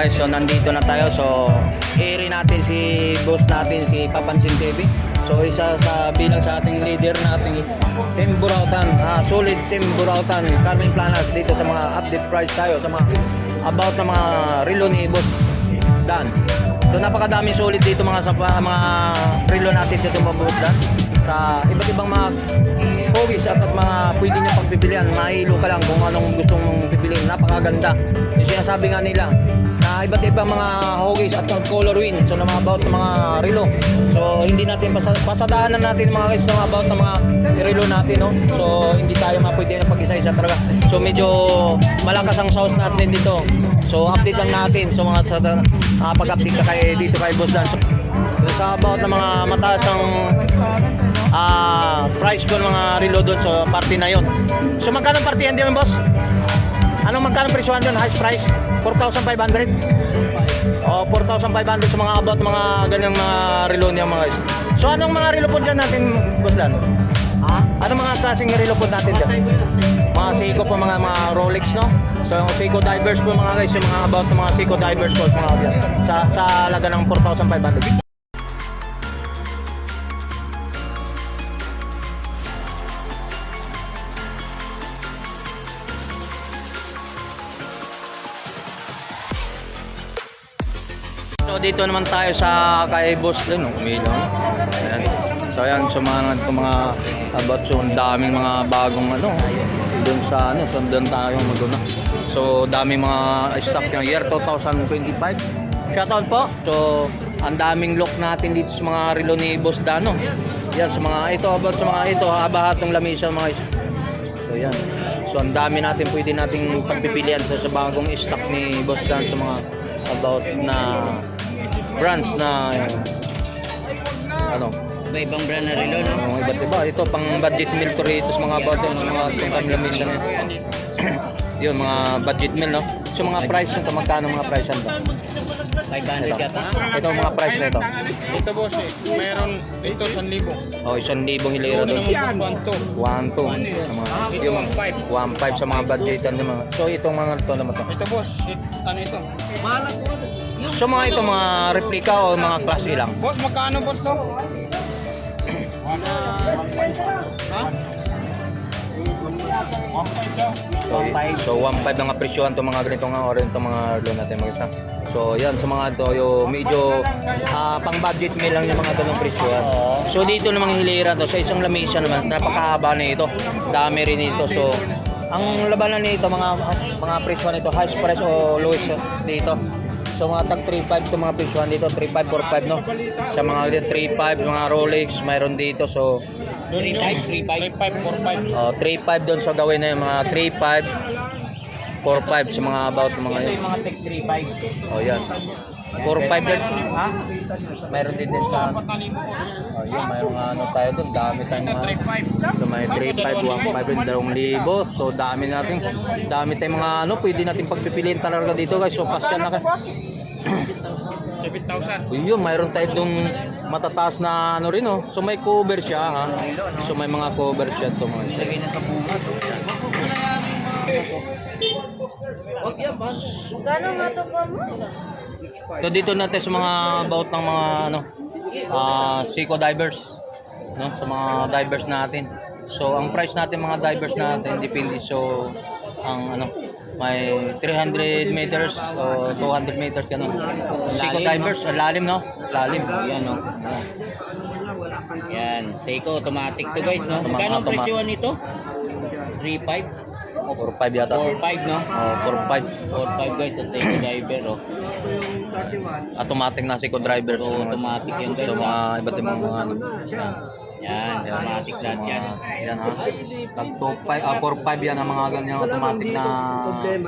guys, so nandito na tayo. So, i natin si boss natin, si Papansin TV. So, isa sa bilang sa ating leader nating Team Burautan, ah, solid Team Burautan, Carmen Planas dito sa mga update price tayo sa mga about na mga relo ni Boss Dan. So, napakadaming solid dito mga sa mga relo natin dito mga Boss Dan sa iba't ibang mga hogis at, at mga pwede nyo pagpipilian. Mahilo ka lang kung anong gusto mong pipiliin. Napakaganda. Yung sinasabi nga nila na iba't ibang mga hogis at color win. So na mga about ng mga relo. So hindi natin pasa pasadaanan natin mga guys na about ng mga relo natin. No? So hindi tayo mapwede na pag-isa-isa talaga. So medyo malakas ang sound natin dito. So update lang natin. So mga sa uh, pag-update ka kay dito kay Boss Dan. So, sa about ng mga mataas ang ah price doon mga relo doon so party na yon. So magkano party yan din boss? Anong magkano presyohan doon? Highest price? 4,500? O 4,500 sa mga about mga ganyang mga relo niya mga guys. So anong mga relo po dyan natin boss Dan? Ha? Anong mga klaseng relo po natin dyan? Mga Seiko po mga mga Rolex no? So yung Seiko Divers po mga guys, yung mga about ng mga Seiko Divers po mga guys. Sa sa halaga ng 4,500. So dito naman tayo sa kay Boss din, no? Umilaw. Ayan. So ayan, so mga, ito mga about so ang daming mga bagong ano, doon sa ano, so doon tayo maguna. So daming mga stock ng year 2025. Shoutout po. So ang daming look natin dito sa mga relo ni Boss Dano. Yan sa mga ito about sa mga ito habahat ng lamisa mga So yan. So ang dami natin pwede nating pagpipilian sa, sa bagong stock ni Boss Dan sa mga about na brands na eh, ano Iba-ibang brand na relo, no? mga iba't iba ito pang budget meal to rito sa mga yun, sa mga tungkang lamisa na yun. yun mga budget meal no so mga price nito magkano mga price nito 500 yata. ito mga price nito Ito boss eh, mayroon dito 1,000. oh isang libong hilera Ito doon naman boss 1,200. 1 2 sa mga Ito yung 1,500. 1 5 sa mga budgetan ng mga so itong mga ito naman to Ito boss, it, ano ito? So mga ito mga replika o mga klase lang Boss, magkano boss to? Ha? So, so 1.5 ang presyohan to mga ganito nga orin to mga loan natin mga isa. So yan sa mga to yung medyo ah, pang budget meal lang yung mga ganong presyohan. So dito namang hilera to sa isang lamesa naman napakahaba na ito. Dami rin ito. So ang labanan nito mga mga presyohan nito highest price o lowest dito. So mga tag 3.5 to mga presyohan dito 3.5 4.5 no. Sa mga 3.5 mga Rolex mayroon dito so 3-5, 3-5. 3545. Oh, 3.5 doon so gawin na yung mga 3.5 4.5 sa mga about mga Ito yun. yung mga tech 3-5. Oh, yan. 4.5 din. Ha? Mayroon din din sa Oh, yun, mayroong ano tayo doon. Dami tayong mga 35. So may 3.5, 1.5, 2,000. So dami natin. Dami tayong mga ano, pwede natin pagpipiliin talaga dito guys. So pasyan na kayo. 7,000. Yun, mayroon tayo dong matataas na ano rin oh. So may cover siya ha. So may mga cover siya to mga siya. Na sa buhat. Magkano nga to po mo? So dito natin sa mga about ng mga ano ah Seiko divers no sa mga divers natin. So ang price natin mga divers natin depende so ang ano may 300 meters o 200 meters ganun. Seiko divers, ang lalim no? Lalim. Yan, no? Ayan. Yan, Seiko automatic to guys, no? Magkano ang presyohan nito? 3-5? 4.5 yata. 4-5, no? Oh, 4.5. 4-5 guys sa Seiko driver, oh. Automatic na Seiko drivers. So, automatic yun, guys, So mga iba't ibang mga ano. Ayan. Yan, automatic lahat yan. Yan ha. Tag 2.5, ah, 4.5 yan ang mga ganyan automatic na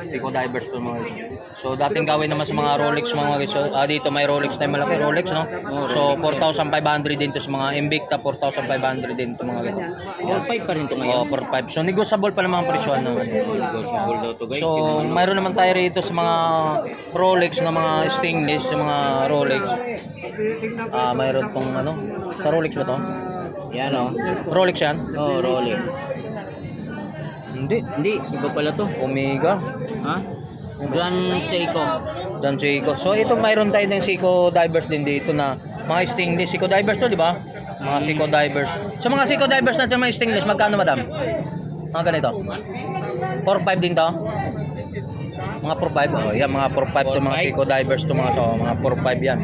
Seiko divers po mga guys. So dating gawin naman sa mga Rolex mga guys. So, ah, dito may Rolex tayo malaki Rolex no. So 4,500 din to sa mga Invicta 4,500 din to mga ganyan. 4-5 pa rin to ngayon. Oh, 4.5. So negotiable pa naman ang presyo naman. Negotiable daw to guys. So, ano. mayroon naman tayo rito sa mga Rolex na mga stainless, sa mga Rolex. Ah, mayroon tong ano, sa Rolex ba to? Yan, oh. Rolex yan? Oh, rolling. Hindi. Hindi, iba pala to. Omega. Ha? Grand Seiko. John Seiko. So ito mayroon tayo ng Seiko divers din dito na mga stainless Seiko divers to, di ba? Mga Seiko divers. So mga Seiko divers natin mga stainless, magkano madam? Mga ganito. 4-5 din to? Mga 4-5. Oh, yan mga 4-5 to mga Seiko divers to mga so, mga 4-5 yan.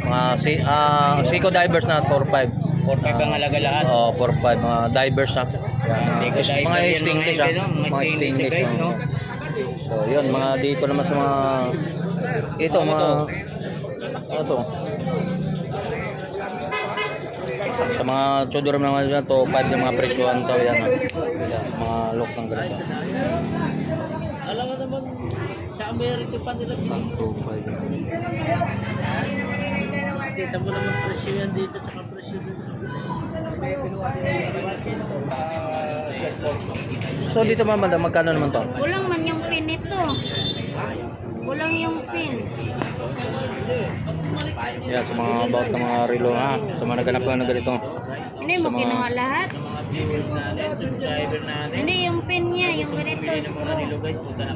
Mga si ah, Seiko divers na 4-5. 4-5 ang halaga lahat. Oh, 4-5 mga divers. Seiko diver mga yan, stainless mga ha. idol, mga Mga stainless stainless guys, ha. no? So, yun, mga dito naman sa mga ito mga ano to? Sa mga chodoram naman dyan, to 5 yung mga presyohan to yan. Yan, sa mga lock ng ganito. Amerika pa nila binili. 2, 5. Kita mo naman presyo yan dito, tsaka presyo dito sa So dito mga madam, magkano naman to? Kulang man yung pin nito. Kulang yung pin. Yan, sa mga about ng mga relo ha. Sa mga naganap na ng ganito. Hindi mo mga- kinuha lahat. Hindi, yung pin niya, yung ganito, screw. na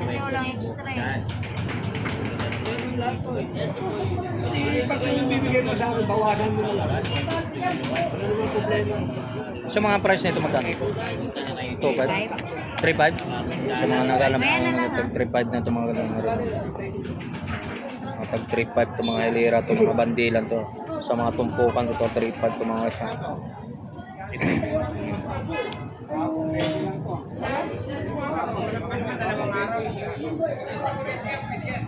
Kasi walang extra eh. Sa mga price nito magkano? Ito, 5? 3-5? Sa mga naganap Ayan na lang, tag 3-5 na ito mga ganun tag 3-5 to mga hilira to mga bandilan to. Sa mga tumpukan to 3-5 to mga isa. Dati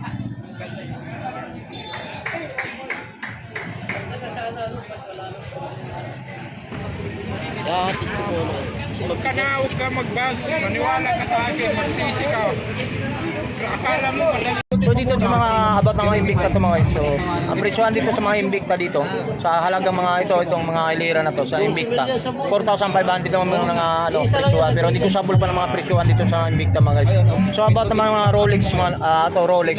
ka na, huwag ka mag-bus. Maniwala ka sa akin, magsisi ka. Akala mo madali. So dito sa mga about ng mga Invicta to mga guys. So ang presyohan dito sa mga Invicta dito sa halagang mga ito itong mga hilira na to sa Invicta 4,500 naman mga mga ano presyohan pero hindi ko sabol pa ng mga presyohan dito sa Invicta mga guys. So about ng mga, mga Rolex mga ah, ato Rolex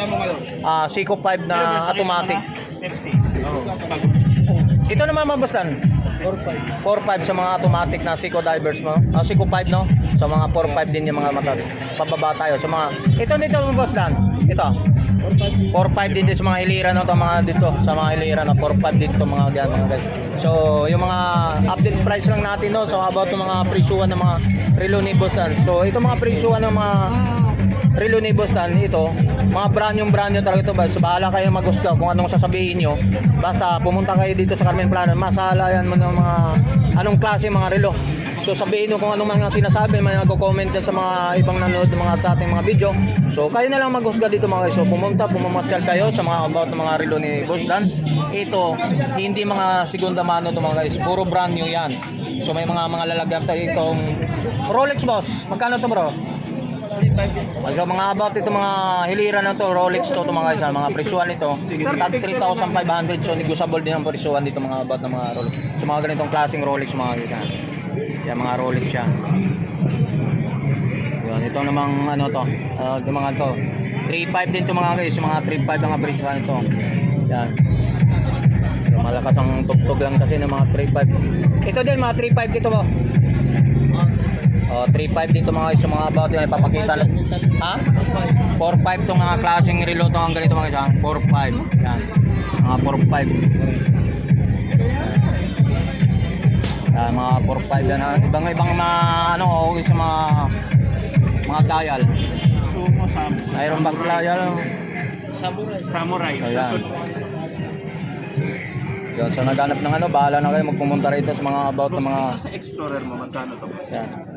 ah Seiko 5 na automatic. Ito naman mga bastan. 4-5 sa mga automatic na Seiko divers mo. Ah, Seiko 5 no? Sa mga 4-5 din yung mga matats. Pababa tayo sa mga Ito dito boss Dan. Ito. 4-5 din dito sa mga hilira no, to mga dito sa mga hilira na 4-5 dito mga ganyan mga guys. So, yung mga update price lang natin no, so about yung mga presyuhan ng mga relo ni Boss Dan. So, ito mga presyuhan ng mga relo ni Boss Dan ito, mga brand yung brand nyo talaga ito ba? So, bahala kayo magusga kung anong sasabihin nyo. Basta pumunta kayo dito sa Carmen Plano, masalayan mo ng mga anong klase mga relo. So sabihin nyo kung anong mga sinasabi, may nagko-comment sa mga ibang nanonood ng mga sa ating mga video. So kayo na lang maghusga dito mga guys. So pumunta, pumamasyal kayo sa mga about ng mga relo ni Boss Dan. Ito, hindi mga segunda mano to mga guys. Puro brand new yan. So may mga mga lalagyan tayo itong Rolex boss. Magkano to bro? So mga about ito mga hilira na to, Rolex to, to mga guys, mga presyuhan nito, tag 3,500 so negotiable din ang presyuhan dito mga about ng mga Rolex. So mga ganitong klaseng Rolex mga guys. Yan mga Rolex siya. Yan, ito namang ano to, uh, mga to. 3.5 din to mga guys, mga 3.5 mga presyuhan ito. Yan. So, malakas ang tugtog lang kasi ng mga 3.5. Ito din mga 3.5 dito ba? Oh, 3.5 dito mga guys, yung mga about yung ipapakita na. Ha? 4.5 tong mga klaseng relo to ang ganito mga guys, ha? 4.5. Yan. Mga 4.5. Yan, mga 4.5 yan ha. Ibang ibang mga ano, okay sa mga mga dial. Sumo Sam. Mayroon bang dial? Samurai. Samurai. Ayan. Yun, so naghanap ng ano, bahala na kayo magpumunta rito sa mga about ng mga Sa Explorer mo, magkano to? yan.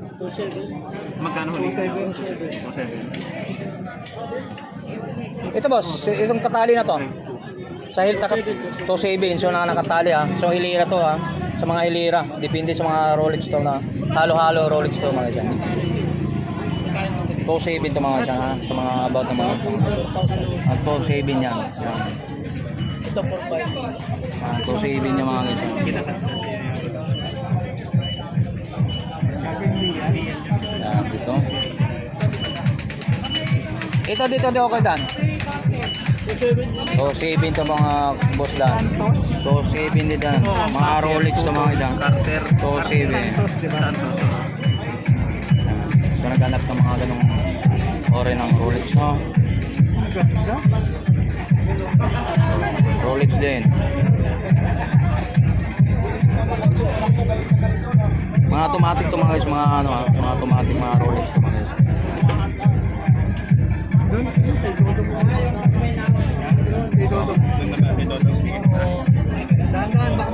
Magkano huli? 277. Ito boss, itong katali na to. Sa Hilta to saving, so na nakatali ha. So hilira to ha. Sa mga hilira, depende sa mga Rolex to na halo-halo Rolex to mga dyan. To saving to mga dyan ha. Sa mga about ng mga At to saving yan. yan. Ito 4-5. Ah, to saving yung mga dyan. Kinakas Ito dito dito okay Dan. To saving to mga boss Dan. To saving din Dan. Mga Rolex to mga. To saving. Santos, di ba? Santos. So naghanap ng mga ganong ore ng Rolex, no? Rolex din. Mga automatic to mga guys, mga ano, ah, mga automatic mga Rolex to mga guys.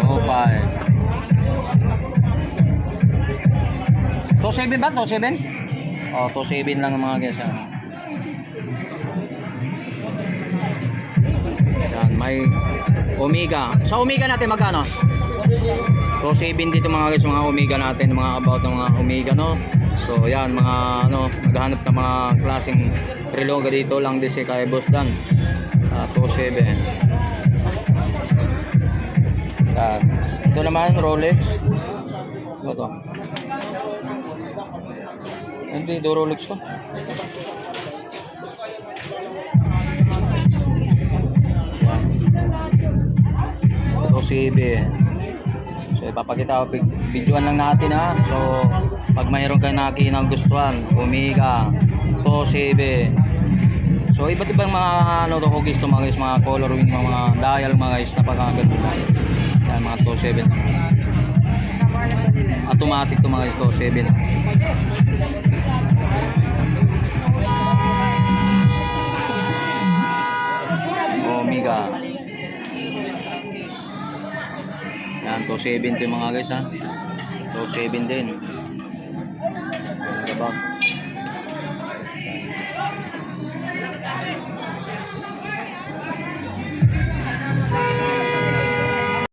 Oo pa eh. 2.7 ba? 2.7? Oh, 2.7 lang ang mga guys. ah. Yan, may Omega. Sa Omega natin magkano? 2.7 dito mga guys, mga Omega natin, mga about ng mga Omega, no? So, yan, mga ano, naghahanap ng mga klaseng reloga dito lang din si kay Boss Dan. Ah, 2.7. Yan. Ito naman, Rolex. Ano to? Hindi, do Rolex to. Ito si. So ipapakita ko, videoan lang natin ha. So pag mayroon kayo nakikita ng gustuhan, si Ibe. So iba't ibang mga ano to hugis to mga guys, mga color wing, mga, mga dial mga guys, napakaganda na. Yan mga to 7. Automatic to mga guys, to 7. Omega. Yan, 270 mga guys ha. 270 din. Ano ba?